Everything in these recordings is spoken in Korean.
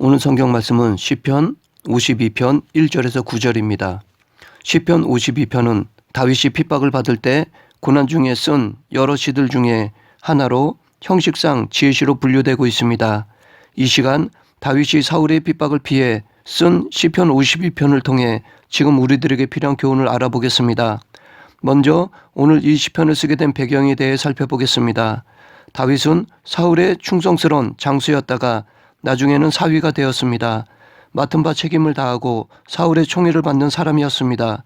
오늘 성경 말씀은 시편 52편 1절에서 9절입니다. 시편 52편은 다윗이 핍박을 받을 때 고난 중에 쓴 여러 시들 중에 하나로 형식상 지혜시로 분류되고 있습니다. 이 시간 다윗이 사울의 핍박을 피해 쓴 시편 52편을 통해 지금 우리들에게 필요한 교훈을 알아보겠습니다. 먼저 오늘 이 시편을 쓰게 된 배경에 대해 살펴보겠습니다. 다윗은 사울의 충성스러운 장수였다가 나중에는 사위가 되었습니다. 맡은 바 책임을 다하고 사울의 총애를 받는 사람이었습니다.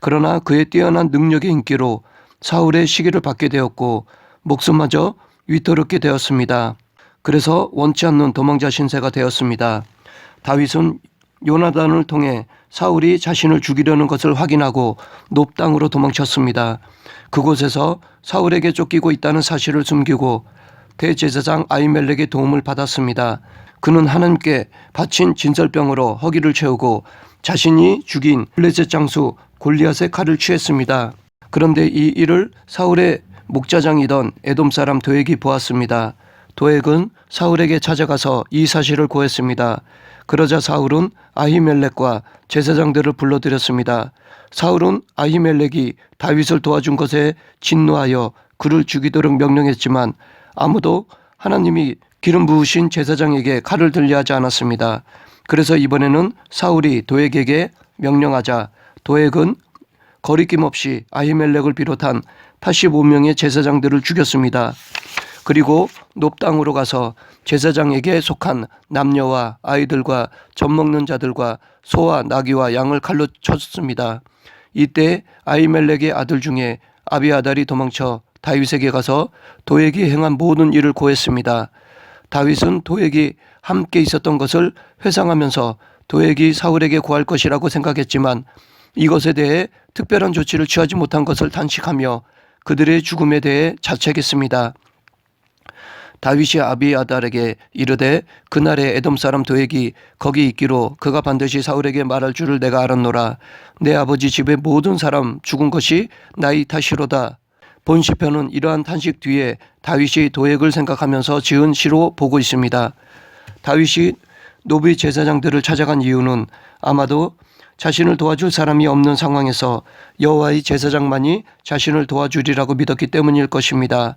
그러나 그의 뛰어난 능력의 인기로 사울의 시기를 받게 되었고 목숨마저 위태롭게 되었습니다. 그래서 원치 않는 도망자 신세가 되었습니다. 다윗은 요나단을 통해 사울이 자신을 죽이려는 것을 확인하고 높당으로 도망쳤습니다. 그곳에서 사울에게 쫓기고 있다는 사실을 숨기고 대제사장 아이멜렉의 도움을 받았습니다. 그는 하나님께 바친 진설병으로 허기를 채우고 자신이 죽인 블레셋 장수 골리앗의 칼을 취했습니다. 그런데 이 일을 사울의 목자장이던 에돔 사람 도액이 보았습니다. 도액은 사울에게 찾아가서 이 사실을 고했습니다. 그러자 사울은 아히멜렉과 제사장들을 불러들였습니다. 사울은 아히멜렉이 다윗을 도와준 것에 진노하여 그를 죽이도록 명령했지만 아무도 하나님이 기름 부으신 제사장에게 칼을 들려 하지 않았습니다. 그래서 이번에는 사울이 도액에게 명령하자 도액은 거리낌 없이 아히멜렉을 비롯한 85명의 제사장들을 죽였습니다. 그리고 높당으로 가서 제사장에게 속한 남녀와 아이들과 젖 먹는 자들과 소와 나귀와 양을 칼로 쳤습니다. 이때 아이멜렉의 아들 중에 아비아달이 도망쳐 다윗에게 가서 도액이 행한 모든 일을 고했습니다. 다윗은 도액이 함께 있었던 것을 회상하면서 도액이 사울에게 구할 것이라고 생각했지만 이것에 대해 특별한 조치를 취하지 못한 것을 단식하며 그들의 죽음에 대해 자책했습니다. 다윗이 아비아달에게 이르되 그날에 에돔 사람 도액이 거기 있기로 그가 반드시 사울에게 말할 줄을 내가 알았노라 내 아버지 집의 모든 사람 죽은 것이 나의 탓이로다 본 시편은 이러한 탄식 뒤에 다윗이 도액을 생각하면서 지은 시로 보고 있습니다. 다윗이 노비 제사장들을 찾아간 이유는 아마도 자신을 도와줄 사람이 없는 상황에서 여호와의 제사장만이 자신을 도와주리라고 믿었기 때문일 것입니다.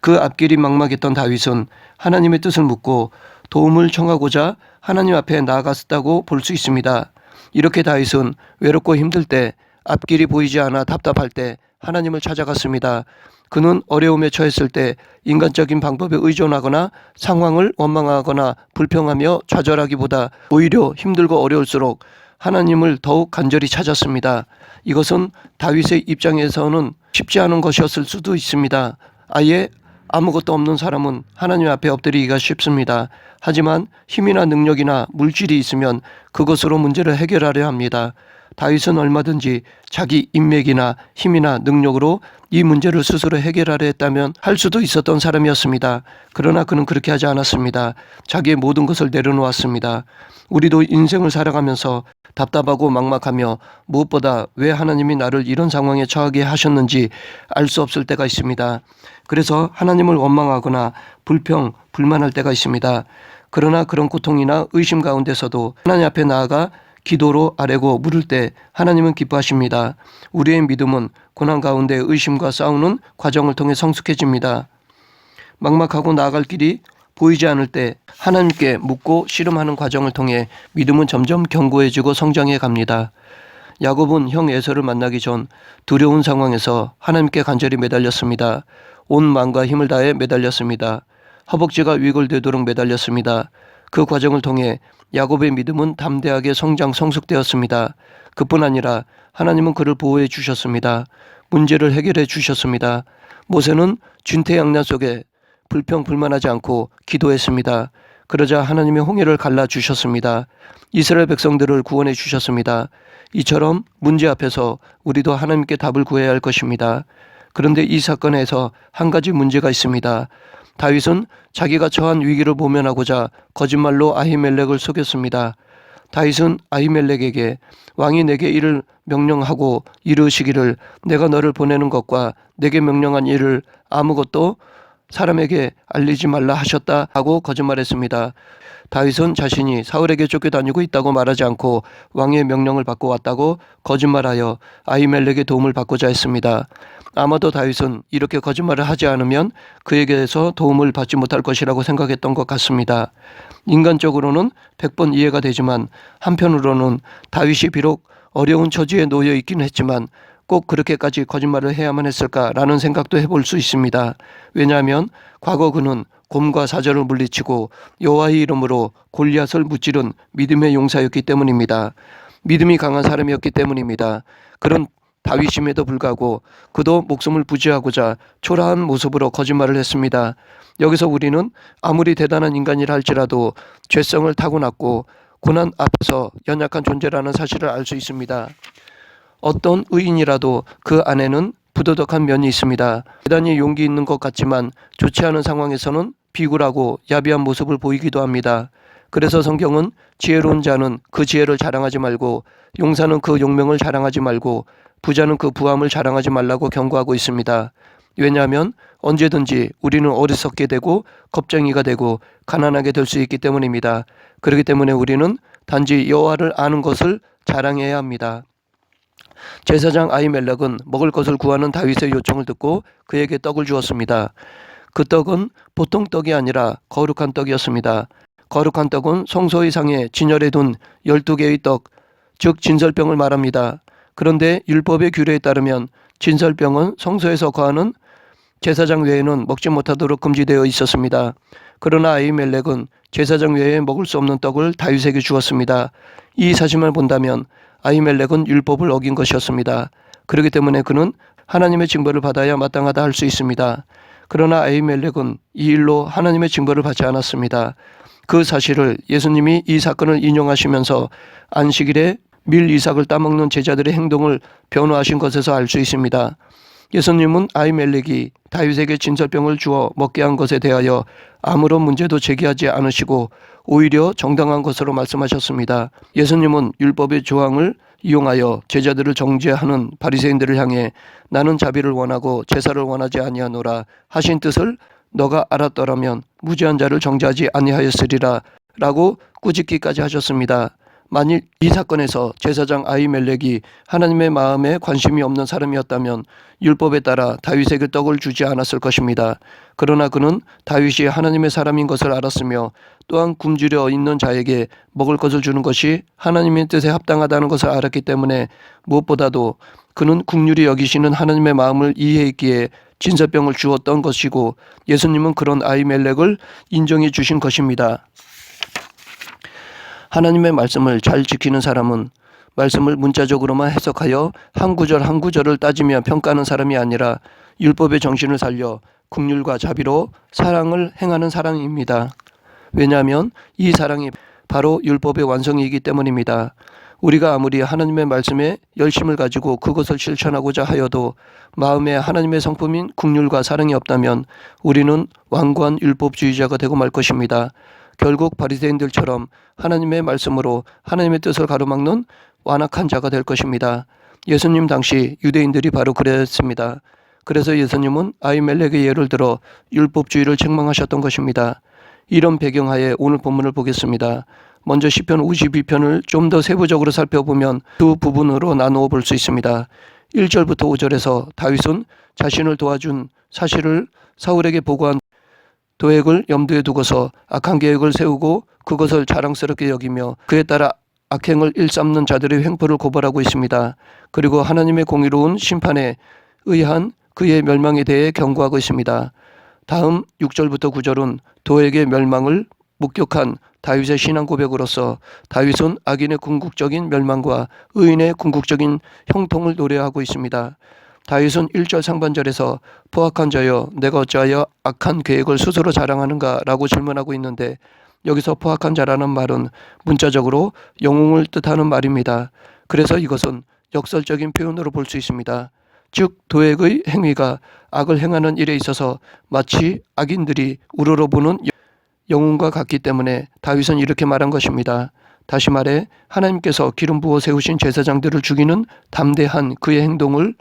그 앞길이 막막했던 다윗은 하나님의 뜻을 묻고 도움을 청하고자 하나님 앞에 나아갔다고 볼 수 있습니다. 이렇게 다윗은 외롭고 힘들 때 앞길이 보이지 않아 답답할 때 하나님을 찾아갔습니다. 그는 어려움에 처했을 때 인간적인 방법에 의존하거나 상황을 원망하거나 불평하며 좌절하기보다 오히려 힘들고 어려울수록 하나님을 더욱 간절히 찾았습니다. 이것은 다윗의 입장에서는 쉽지 않은 것이었을 수도 있습니다. 아예 아무것도 없는 사람은 하나님 앞에 엎드리기가 쉽습니다. 하지만 힘이나 능력이나 물질이 있으면 그것으로 문제를 해결하려 합니다. 다윗은 얼마든지 자기 인맥이나 힘이나 능력으로 이 문제를 스스로 해결하려 했다면 할 수도 있었던 사람이었습니다. 그러나 그는 그렇게 하지 않았습니다. 자기의 모든 것을 내려놓았습니다. 우리도 인생을 살아가면서 답답하고 막막하며 무엇보다 왜 하나님이 나를 이런 상황에 처하게 하셨는지 알 수 없을 때가 있습니다. 그래서 하나님을 원망하거나 불평, 불만할 때가 있습니다. 그러나 그런 고통이나 의심 가운데서도 하나님 앞에 나아가 기도로 아뢰고 물을 때 하나님은 기뻐하십니다. 우리의 믿음은 고난 가운데 의심과 싸우는 과정을 통해 성숙해집니다. 막막하고 나아갈 길이 보이지 않을 때 하나님께 묻고 씨름하는 과정을 통해 믿음은 점점 견고해지고 성장해 갑니다. 야곱은 형 에서를 만나기 전 두려운 상황에서 하나님께 간절히 매달렸습니다. 온 마음과 힘을 다해 매달렸습니다. 허벅지가 위골되도록 매달렸습니다. 그 과정을 통해 야곱의 믿음은 담대하게 성장 성숙되었습니다. 그뿐 아니라 하나님은 그를 보호해 주셨습니다. 문제를 해결해 주셨습니다. 모세는 진태양난 속에 불평 불만하지 않고 기도했습니다. 그러자 하나님의 홍해를 갈라 주셨습니다. 이스라엘 백성들을 구원해 주셨습니다. 이처럼 문제 앞에서 우리도 하나님께 답을 구해야 할 것입니다. 그런데 이 사건에서 한 가지 문제가 있습니다. 다윗은 자기가 처한 위기를 모면하고자 거짓말로 아히멜렉을 속였습니다. 다윗은 아히멜렉에게 왕이 내게 이를 명령하고 이르시기를 내가 너를 보내는 것과 내게 명령한 일을 아무것도 사람에게 알리지 말라 하셨다 하고 거짓말했습니다. 다윗은 자신이 사울에게 쫓겨다니고 있다고 말하지 않고 왕의 명령을 받고 왔다고 거짓말하여 아히멜렉의 도움을 받고자 했습니다. 아마도 다윗은 이렇게 거짓말을 하지 않으면 그에게서 도움을 받지 못할 것이라고 생각했던 것 같습니다. 인간적으로는 100번 이해가 되지만 한편으로는 다윗이 비록 어려운 처지에 놓여 있긴 했지만 꼭 그렇게까지 거짓말을 해야만 했을까라는 생각도 해볼 수 있습니다. 왜냐하면 과거 그는 곰과 사자를 물리치고 여호와의 이름으로 골리앗을 무찌른 믿음의 용사였기 때문입니다. 믿음이 강한 사람이었기 때문입니다. 그런 다윗임에도 불구하고 그도 목숨을 부지하고자 초라한 모습으로 거짓말을 했습니다. 여기서 우리는 아무리 대단한 인간이라 할지라도 죄성을 타고났고 고난 앞에서 연약한 존재라는 사실을 알 수 있습니다. 어떤 의인이라도 그 안에는 부도덕한 면이 있습니다. 대단히 용기 있는 것 같지만 좋지 않은 상황에서는 비굴하고 야비한 모습을 보이기도 합니다. 그래서 성경은 지혜로운 자는 그 지혜를 자랑하지 말고 용사는 그 용명을 자랑하지 말고 부자는 그 부함을 자랑하지 말라고 경고하고 있습니다. 왜냐하면 언제든지 우리는 어리석게 되고 겁쟁이가 되고 가난하게 될 수 있기 때문입니다. 그렇기 때문에 우리는 단지 여호와를 아는 것을 자랑해야 합니다. 제사장 아이멜렉은 먹을 것을 구하는 다윗의 요청을 듣고 그에게 떡을 주었습니다. 그 떡은 보통 떡이 아니라 거룩한 떡이었습니다. 거룩한 떡은 성소의 상에 진열해 둔 12개의 떡, 즉 진설병을 말합니다. 그런데 율법의 규례에 따르면 진설병은 성소에서 거하는 제사장 외에는 먹지 못하도록 금지되어 있었습니다. 그러나 아이멜렉은 제사장 외에 먹을 수 없는 떡을 다윗에게 주었습니다. 이 사실만 본다면 아이멜렉은 율법을 어긴 것이었습니다. 그렇기 때문에 그는 하나님의 징벌을 받아야 마땅하다 할 수 있습니다. 그러나 아이멜렉은 이 일로 하나님의 징벌을 받지 않았습니다. 그 사실을 예수님이 이 사건을 인용하시면서 안식일에 밀 이삭을 따먹는 제자들의 행동을 변호하신 것에서 알 수 있습니다. 예수님은 아이멜렉이 다윗에게 진설병을 주어 먹게 한 것에 대하여 아무런 문제도 제기하지 않으시고 오히려 정당한 것으로 말씀하셨습니다. 예수님은 율법의 조항을 이용하여 제자들을 정죄하는 바리새인들을 향해 나는 자비를 원하고 제사를 원하지 아니하노라 하신 뜻을 너가 알았더라면 무죄한 자를 정죄하지 아니하였으리라 라고 꾸짖기까지 하셨습니다. 만일 이 사건에서 제사장 아이멜렉이 하나님의 마음에 관심이 없는 사람이었다면 율법에 따라 다윗에게 떡을 주지 않았을 것입니다. 그러나 그는 다윗이 하나님의 사람인 것을 알았으며 또한 굶주려 있는 자에게 먹을 것을 주는 것이 하나님의 뜻에 합당하다는 것을 알았기 때문에 무엇보다도 그는 국률이 여기시는 하나님의 마음을 이해했기에 진설병을 주었던 것이고 예수님은 그런 아이멜렉을 인정해 주신 것입니다. 하나님의 말씀을 잘 지키는 사람은 말씀을 문자적으로만 해석하여 한 구절 한 구절을 따지며 평가하는 사람이 아니라 율법의 정신을 살려 국률과 자비로 사랑을 행하는 사람입니다. 왜냐하면 이 사랑이 바로 율법의 완성이기 때문입니다. 우리가 아무리 하나님의 말씀에 열심을 가지고 그것을 실천하고자 하여도 마음에 하나님의 성품인 국률과 사랑이 없다면 우리는 완고한 율법주의자가 되고 말 것입니다. 결국 바리새인들처럼 하나님의 말씀으로 하나님의 뜻을 가로막는 완악한 자가 될 것입니다. 예수님 당시 유대인들이 바로 그랬습니다. 그래서 예수님은 아이멜렉의 예를 들어 율법주의를 책망하셨던 것입니다. 이런 배경하에 오늘 본문을 보겠습니다. 먼저 시편 52편을 좀 더 세부적으로 살펴보면 두 부분으로 나누어 볼 수 있습니다. 1절부터 5절에서 다윗은 자신을 도와준 사실을 사울에게 보고한 도액을 염두에 두고서 악한 계획을 세우고 그것을 자랑스럽게 여기며 그에 따라 악행을 일삼는 자들의 횡포를 고발하고 있습니다. 그리고 하나님의 공의로운 심판에 의한 그의 멸망에 대해 경고하고 있습니다. 다음 6절부터 9절은 도액의 멸망을 목격한 다윗의 신앙 고백으로서 다윗은 악인의 궁극적인 멸망과 의인의 궁극적인 형통을 노래하고 있습니다. 다윗은 1절 상반절에서 포악한 자여 내가 어찌하여 악한 계획을 스스로 자랑하는가 라고 질문하고 있는데 여기서 포악한 자라는 말은 문자적으로 영웅을 뜻하는 말입니다. 그래서 이것은 역설적인 표현으로 볼 수 있습니다. 즉 도액의 행위가 악을 행하는 일에 있어서 마치 악인들이 우러러 보는 영웅과 같기 때문에 다윗은 이렇게 말한 것입니다. 다시 말해 하나님께서 기름 부어 세우신 제사장들을 죽이는 담대한 그의 행동을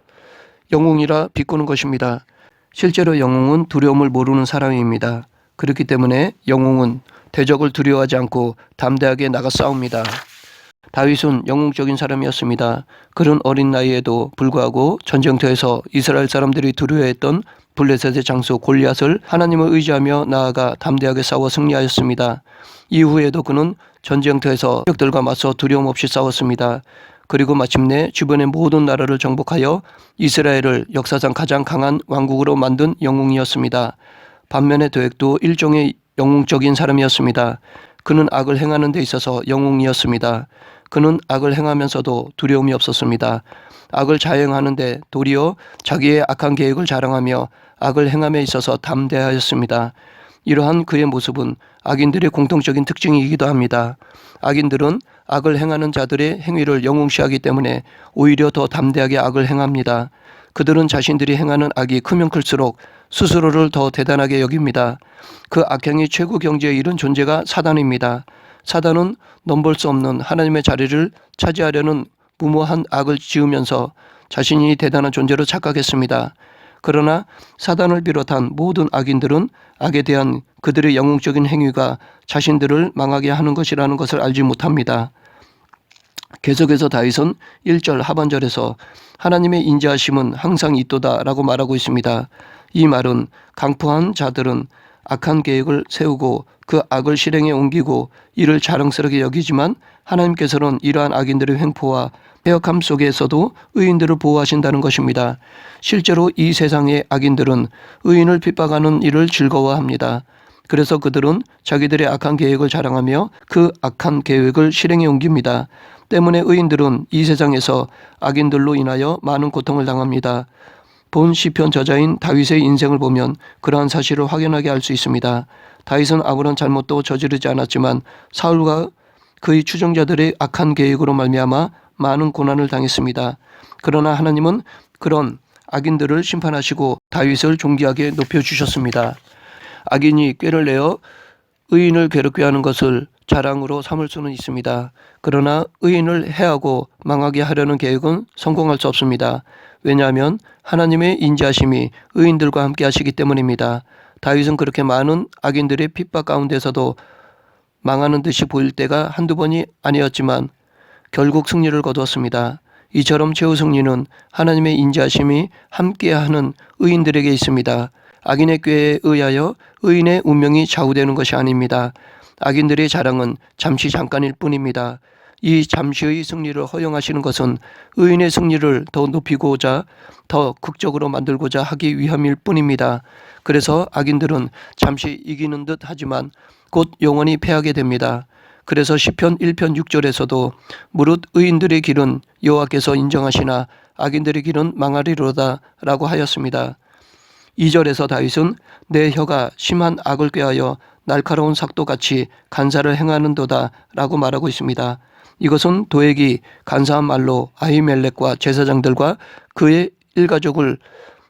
영웅이라 비꼬는 것입니다. 실제로 영웅은 두려움을 모르는 사람입니다. 그렇기 때문에 영웅은 대적을 두려워하지 않고 담대하게 나가 싸웁니다. 다윗은 영웅적인 사람이었습니다. 그런 어린 나이에도 불구하고 전쟁터에서 이스라엘 사람들이 두려워했던 블레셋의 장수 골리앗을 하나님을 의지하며 나아가 담대하게 싸워 승리하였습니다. 이후에도 그는 전쟁터에서 적들과 맞서 두려움 없이 싸웠습니다. 그리고 마침내 주변의 모든 나라를 정복하여 이스라엘을 역사상 가장 강한 왕국으로 만든 영웅이었습니다. 반면에 도액도 일종의 영웅적인 사람이었습니다. 그는 악을 행하는 데 있어서 영웅이었습니다. 그는 악을 행하면서도 두려움이 없었습니다. 악을 자행하는데 도리어 자기의 악한 계획을 자랑하며 악을 행함에 있어서 담대하였습니다. 이러한 그의 모습은 악인들의 공통적인 특징이기도 합니다. 악인들은 악을 행하는 자들의 행위를 영웅시하기 때문에 오히려 더 담대하게 악을 행합니다. 그들은 자신들이 행하는 악이 크면 클수록 스스로를 더 대단하게 여깁니다. 그 악행이 최고 경지에 이른 존재가 사단입니다. 사단은 넘볼 수 없는 하나님의 자리를 차지하려는 무모한 악을 지으면서 자신이 대단한 존재로 착각했습니다. 그러나 사단을 비롯한 모든 악인들은 악에 대한 그들의 영웅적인 행위가 자신들을 망하게 하는 것이라는 것을 알지 못합니다. 계속해서 다윗은 1절 하반절에서 하나님의 인자하심은 항상 있도다라고 말하고 있습니다. 이 말은 강포한 자들은 악한 계획을 세우고 그 악을 실행에 옮기고 이를 자랑스럽게 여기지만 하나님께서는 이러한 악인들의 횡포와 배역함 속에서도 의인들을 보호하신다는 것입니다. 실제로 이 세상의 악인들은 의인을 핍박하는 일을 즐거워합니다. 그래서 그들은 자기들의 악한 계획을 자랑하며 그 악한 계획을 실행에 옮깁니다. 때문에 의인들은 이 세상에서 악인들로 인하여 많은 고통을 당합니다. 본 시편 저자인 다윗의 인생을 보면 그러한 사실을 확연하게 알 수 있습니다. 다윗은 아무런 잘못도 저지르지 않았지만 사울과 그의 추종자들의 악한 계획으로 말미암아 많은 고난을 당했습니다. 그러나 하나님은 그런 악인들을 심판하시고 다윗을 존귀하게 높여 주셨습니다. 악인이 꾀를 내어 의인을 괴롭게 하는 것을 자랑으로 삼을 수는 있습니다. 그러나 의인을 해하고 망하게 하려는 계획은 성공할 수 없습니다. 왜냐하면 하나님의 인자하심이 의인들과 함께 하시기 때문입니다. 다윗은 그렇게 많은 악인들의 핍박 가운데서도 망하는 듯이 보일 때가 한두 번이 아니었지만 결국 승리를 거두었습니다. 이처럼 최후 승리는 하나님의 인자하심이 함께하는 의인들에게 있습니다. 악인의 꾀에 의하여 의인의 운명이 좌우되는 것이 아닙니다. 악인들의 자랑은 잠시 잠깐일 뿐입니다. 이 잠시의 승리를 허용하시는 것은 의인의 승리를 더 높이고자 더 극적으로 만들고자 하기 위함일 뿐입니다. 그래서 악인들은 잠시 이기는 듯 하지만 곧 영원히 패하게 됩니다. 그래서 시편 1편 6절에서도 무릇 의인들의 길은 여호와께서 인정하시나 악인들의 길은 망하리로다라고 하였습니다. 2절에서 다윗은 내 혀가 심한 악을 꾀하여 날카로운 삭도같이 간사를 행하는도다 라고 말하고 있습니다. 이것은 도액이 간사한 말로 아히멜렉과 제사장들과 그의 일가족을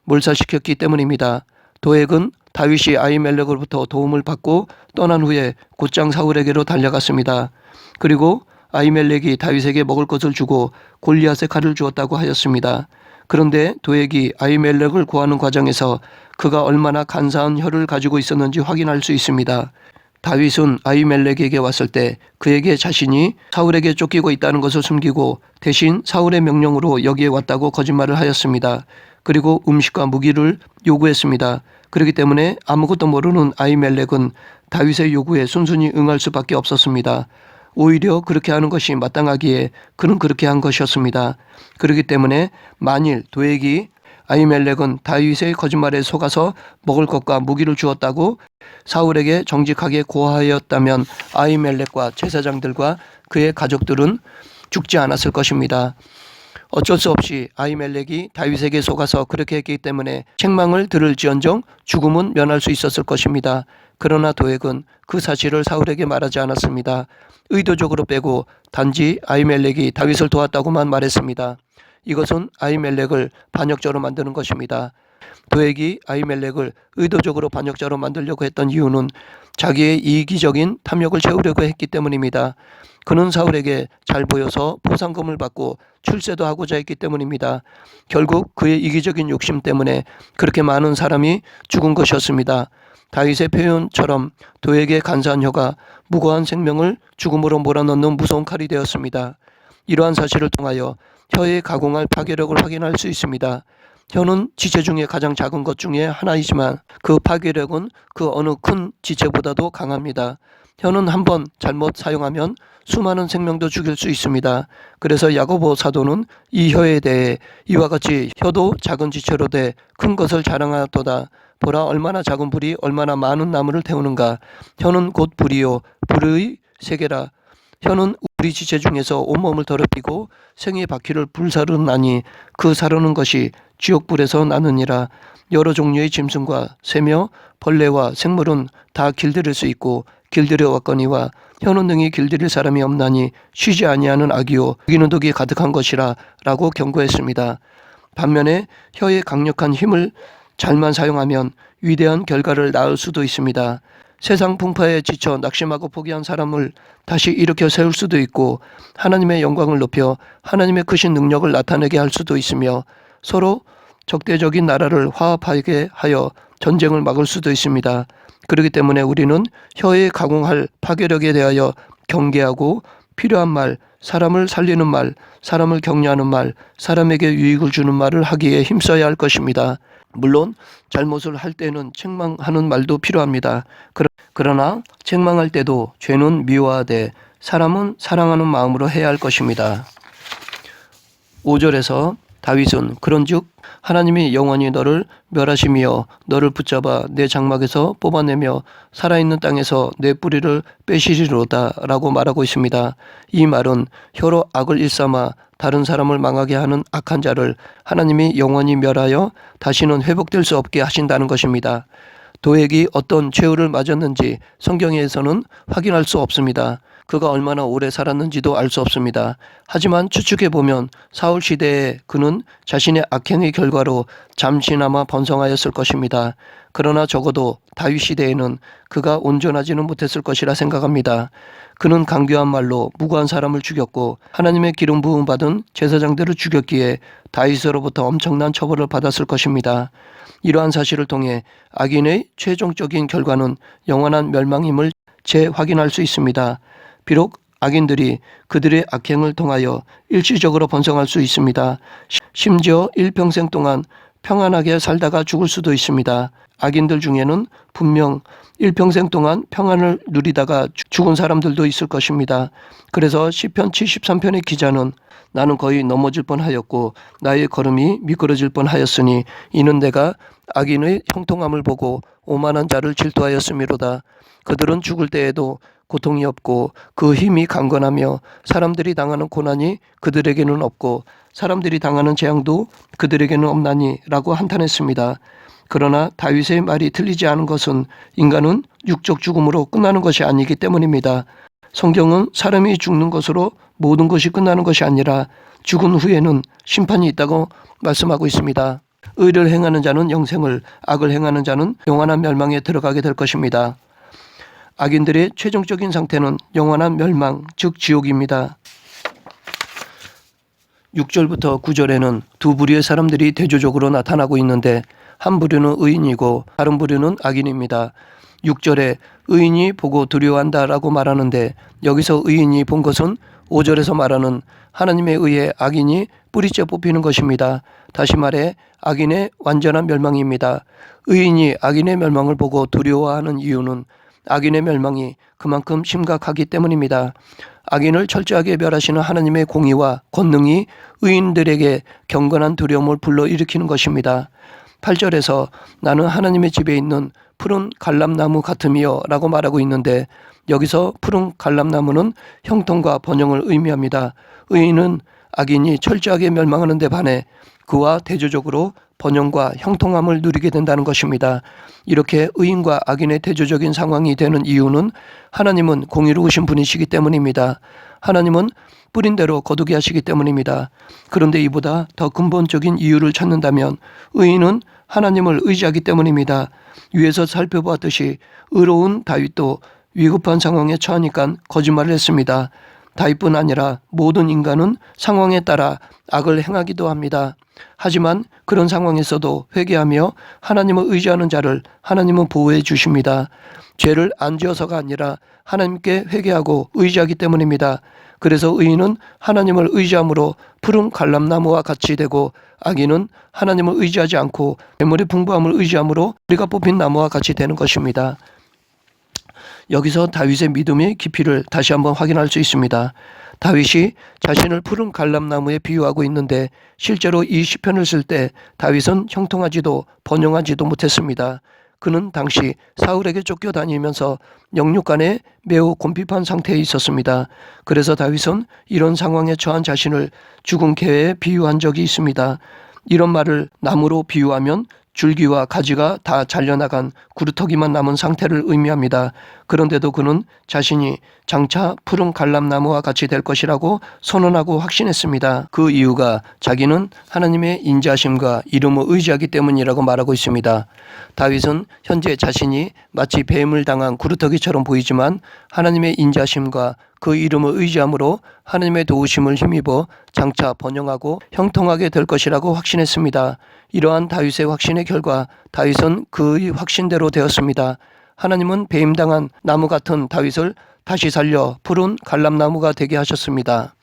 몰살시켰기 때문입니다. 도액은 다윗이 아히멜렉으로부터 도움을 받고 떠난 후에 곧장 사울에게로 달려갔습니다. 그리고 아히멜렉이 다윗에게 먹을 것을 주고 골리앗의 칼을 주었다고 하였습니다. 그런데 도액이 아히멜렉을 구하는 과정에서 그가 얼마나 간사한 혀를 가지고 있었는지 확인할 수 있습니다. 다윗은 아히멜렉에게 왔을 때 그에게 자신이 사울에게 쫓기고 있다는 것을 숨기고 대신 사울의 명령으로 여기에 왔다고 거짓말을 하였습니다. 그리고 음식과 무기를 요구했습니다. 그렇기 때문에 아무것도 모르는 아히멜렉은 다윗의 요구에 순순히 응할 수밖에 없었습니다. 오히려 그렇게 하는 것이 마땅하기에 그는 그렇게 한 것이었습니다. 그렇기 때문에 만일 도액이 아히멜렉은 다윗의 거짓말에 속아서 먹을 것과 무기를 주었다고 사울에게 정직하게 고하였다면 아히멜렉과 제사장들과 그의 가족들은 죽지 않았을 것입니다. 어쩔 수 없이 아히멜렉이 다윗에게 속아서 그렇게 했기 때문에 책망을 들을지언정 죽음은 면할 수 있었을 것입니다. 그러나 도액은 그 사실을 사울에게 말하지 않았습니다. 의도적으로 빼고 단지 아히멜렉이 다윗을 도왔다고만 말했습니다. 이것은 아히멜렉을 반역자로 만드는 것입니다. 도액이 아히멜렉을 의도적으로 반역자로 만들려고 했던 이유는 자기의 이기적인 탐욕을 채우려고 했기 때문입니다. 그는 사울에게 잘 보여서 보상금을 받고 출세도 하고자 했기 때문입니다. 결국 그의 이기적인 욕심 때문에 그렇게 많은 사람이 죽은 것이었습니다. 다윗의 표현처럼 도에게 간사한 혀가 무고한 생명을 죽음으로 몰아넣는 무서운 칼이 되었습니다. 이러한 사실을 통하여 혀의 가공할 파괴력을 확인할 수 있습니다. 혀는 지체 중에 가장 작은 것 중에 하나이지만 그 파괴력은 그 어느 큰 지체보다도 강합니다. 혀는 한 번 잘못 사용하면 수많은 생명도 죽일 수 있습니다. 그래서 야고보 사도는 이 혀에 대해 이와 같이 혀도 작은 지체로 돼 큰 것을 자랑하도다. 보라 얼마나 작은 불이 얼마나 많은 나무를 태우는가. 혀는 곧 불이요 불의 세계라. 혀는 우리 지체 중에서 온몸을 더럽히고 생의 바퀴를 불사르나니 그 사르는 것이 지옥불에서 나느니라. 여러 종류의 짐승과 새며 벌레와 생물은 다 길들일 수 있고 길들여 왔거니와 혀는 능히 길들일 사람이 없나니 쉬지 아니하는 악이요 여기는 독이 가득한 것이라 라고 경고했습니다. 반면에 혀의 강력한 힘을 잘만 사용하면 위대한 결과를 낳을 수도 있습니다. 세상 풍파에 지쳐 낙심하고 포기한 사람을 다시 일으켜 세울 수도 있고 하나님의 영광을 높여 하나님의 크신 능력을 나타내게 할 수도 있으며 서로 적대적인 나라를 화합하게 하여 전쟁을 막을 수도 있습니다. 그렇기 때문에 우리는 혀에 가공할 파괴력에 대하여 경계하고 필요한 말, 사람을 살리는 말, 사람을 격려하는 말, 사람에게 유익을 주는 말을 하기에 힘써야 할 것입니다. 물론 잘못을 할 때는 책망하는 말도 필요합니다. 그러- 그러나 책망할 때도 죄는 미워하되 사람은 사랑하는 마음으로 해야 할 것입니다. 5절에서 다윗은 그런즉 하나님이 영원히 너를 멸하시며 너를 붙잡아 내 장막에서 뽑아내며 살아있는 땅에서 내 뿌리를 빼시리로다라고 말하고 있습니다. 이 말은 혀로 악을 일삼아 다른 사람을 망하게 하는 악한 자를 하나님이 영원히 멸하여 다시는 회복될 수 없게 하신다는 것입니다. 도액이 어떤 최후를 맞았는지 성경에서는 확인할 수 없습니다. 그가 얼마나 오래 살았는지도 알 수 없습니다. 하지만 추측해 보면 사울 시대에 그는 자신의 악행의 결과로 잠시나마 번성하였을 것입니다. 그러나 적어도 다윗 시대에는 그가 온전하지는 못했을 것이라 생각합니다. 그는 강교한 말로 무고한 사람을 죽였고 하나님의 기름 부음 받은 제사장들을 죽였기에 다윗으로부터 엄청난 처벌을 받았을 것입니다. 이러한 사실을 통해 악인의 최종적인 결과는 영원한 멸망임을 재확인할 수 있습니다. 비록 악인들이 그들의 악행을 통하여 일시적으로 번성할 수 있습니다. 시- 심지어 일평생 동안 평안하게 살다가 죽을 수도 있습니다. 악인들 중에는 분명 일평생 동안 평안을 누리다가 죽- 죽은 사람들도 있을 것입니다. 그래서 시편 73편의 기자는 나는 거의 넘어질 뻔하였고 나의 걸음이 미끄러질 뻔하였으니 이는 내가 악인의 형통함을 보고 오만한 자를 질투하였음이로다. 그들은 죽을 때에도 고통이 없고 그 힘이 강건하며 사람들이 당하는 고난이 그들에게는 없고 사람들이 당하는 재앙도 그들에게는 없나니라고 한탄했습니다. 그러나 다윗의 말이 틀리지 않은 것은 인간은 육적 죽음으로 끝나는 것이 아니기 때문입니다. 성경은 사람이 죽는 것으로 모든 것이 끝나는 것이 아니라 죽은 후에는 심판이 있다고 말씀하고 있습니다. 의를 행하는 자는 영생을, 악을 행하는 자는 영원한 멸망에 들어가게 될 것입니다. 악인들의 최종적인 상태는 영원한 멸망, 즉 지옥입니다. 6절부터 9절에는 두 부류의 사람들이 대조적으로 나타나고 있는데 한 부류는 의인이고 다른 부류는 악인입니다. 6절에 의인이 보고 두려워한다라고 말하는데 여기서 의인이 본 것은 5절에서 말하는 하나님에 의해 악인이 뿌리째 뽑히는 것입니다. 다시 말해 악인의 완전한 멸망입니다. 의인이 악인의 멸망을 보고 두려워하는 이유는 악인의 멸망이 그만큼 심각하기 때문입니다. 악인을 철저하게 멸하시는 하나님의 공의와 권능이 의인들에게 경건한 두려움을 불러일으키는 것입니다. 8절에서 나는 하나님의 집에 있는 푸른 갈람나무 같음이여 라고 말하고 있는데 여기서 푸른 갈람나무는 형통과 번영을 의미합니다. 의인은 악인이 철저하게 멸망하는 데 반해 그와 대조적으로 번영과 형통함을 누리게 된다는 것입니다. 이렇게 의인과 악인의 대조적인 상황이 되는 이유는 하나님은 공의로우신 분이시기 때문입니다. 하나님은 뿌린 대로 거두게 하시기 때문입니다. 그런데 이보다 더 근본적인 이유를 찾는다면 의인은 하나님을 의지하기 때문입니다. 위에서 살펴보았듯이 의로운 다윗도 위급한 상황에 처하니까 거짓말을 했습니다. 다윗뿐 아니라 모든 인간은 상황에 따라 악을 행하기도 합니다. 하지만 그런 상황에서도 회개하며 하나님을 의지하는 자를 하나님은 보호해 주십니다. 죄를 안 지어서가 아니라 하나님께 회개하고 의지하기 때문입니다. 그래서 의인은 하나님을 의지함으로 푸른 갈람나무와 같이 되고 악인은 하나님을 의지하지 않고 재물의 풍부함을 의지함으로 우리가 뽑힌 나무와 같이 되는 것입니다. 여기서 다윗의 믿음의 깊이를 다시 한번 확인할 수 있습니다. 다윗이 자신을 푸른 갈람나무에 비유하고 있는데 실제로 이 시편을 쓸 때 다윗은 형통하지도 번영하지도 못했습니다. 그는 당시 사울에게 쫓겨 다니면서 영육간에 매우 곤핍한 상태에 있었습니다. 그래서 다윗은 이런 상황에 처한 자신을 죽은 개에 비유한 적이 있습니다. 이런 말을 나무로 비유하면 줄기와 가지가 다 잘려나간 구루터기만 남은 상태를 의미합니다. 그런데도 그는 자신이 장차 푸른 갈람나무와 같이 될 것이라고 선언하고 확신했습니다. 그 이유가 자기는 하나님의 인자심과 이름을 의지하기 때문이라고 말하고 있습니다. 다윗은 현재 자신이 마치 뱀을 당한 구루터기처럼 보이지만 하나님의 인자심과 그 이름을 의지함으로 하나님의 도우심을 힘입어 장차 번영하고 형통하게 될 것이라고 확신했습니다. 이러한 다윗의 확신의 결과 다윗은 그의 확신대로 되었습니다. 하나님은 배임당한 나무 같은 다윗을 다시 살려 푸른 갈람나무가 되게 하셨습니다.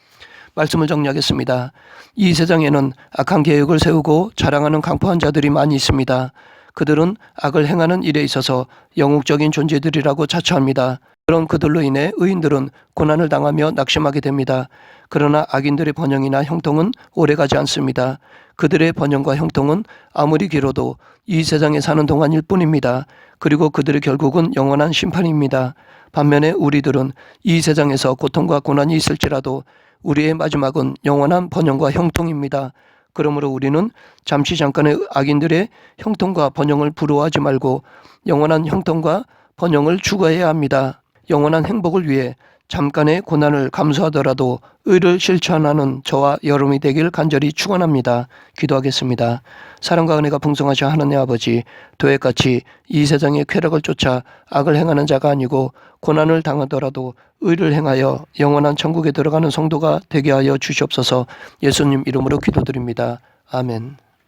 말씀을 정리하겠습니다. 이 세상에는 악한 계획을 세우고 자랑하는 강포한 자들이 많이 있습니다. 그들은 악을 행하는 일에 있어서 영웅적인 존재들이라고 자처합니다. 그런 그들로 인해 의인들은 고난을 당하며 낙심하게 됩니다. 그러나 악인들의 번영이나 형통은 오래가지 않습니다. 그들의 번영과 형통은 아무리 길어도 이 세상에 사는 동안일 뿐입니다. 그리고 그들의 결국은 영원한 심판입니다. 반면에 우리들은 이 세상에서 고통과 고난이 있을지라도 우리의 마지막은 영원한 번영과 형통입니다. 그러므로 우리는 잠시 잠깐의 악인들의 형통과 번영을 부러워하지 말고 영원한 형통과 번영을 추구해야 합니다. 영원한 행복을 위해 잠깐의 고난을 감수하더라도 의를 실천하는 저와 여러분이 되길 간절히 축원합니다. 기도하겠습니다. 사랑과 은혜가 풍성하신 하나님 아버지, 도액같이 이 세상의 쾌락을 쫓아 악을 행하는 자가 아니고 고난을 당하더라도 의를 행하여 영원한 천국에 들어가는 성도가 되게 하여 주시옵소서. 예수님 이름으로 기도드립니다. 아멘.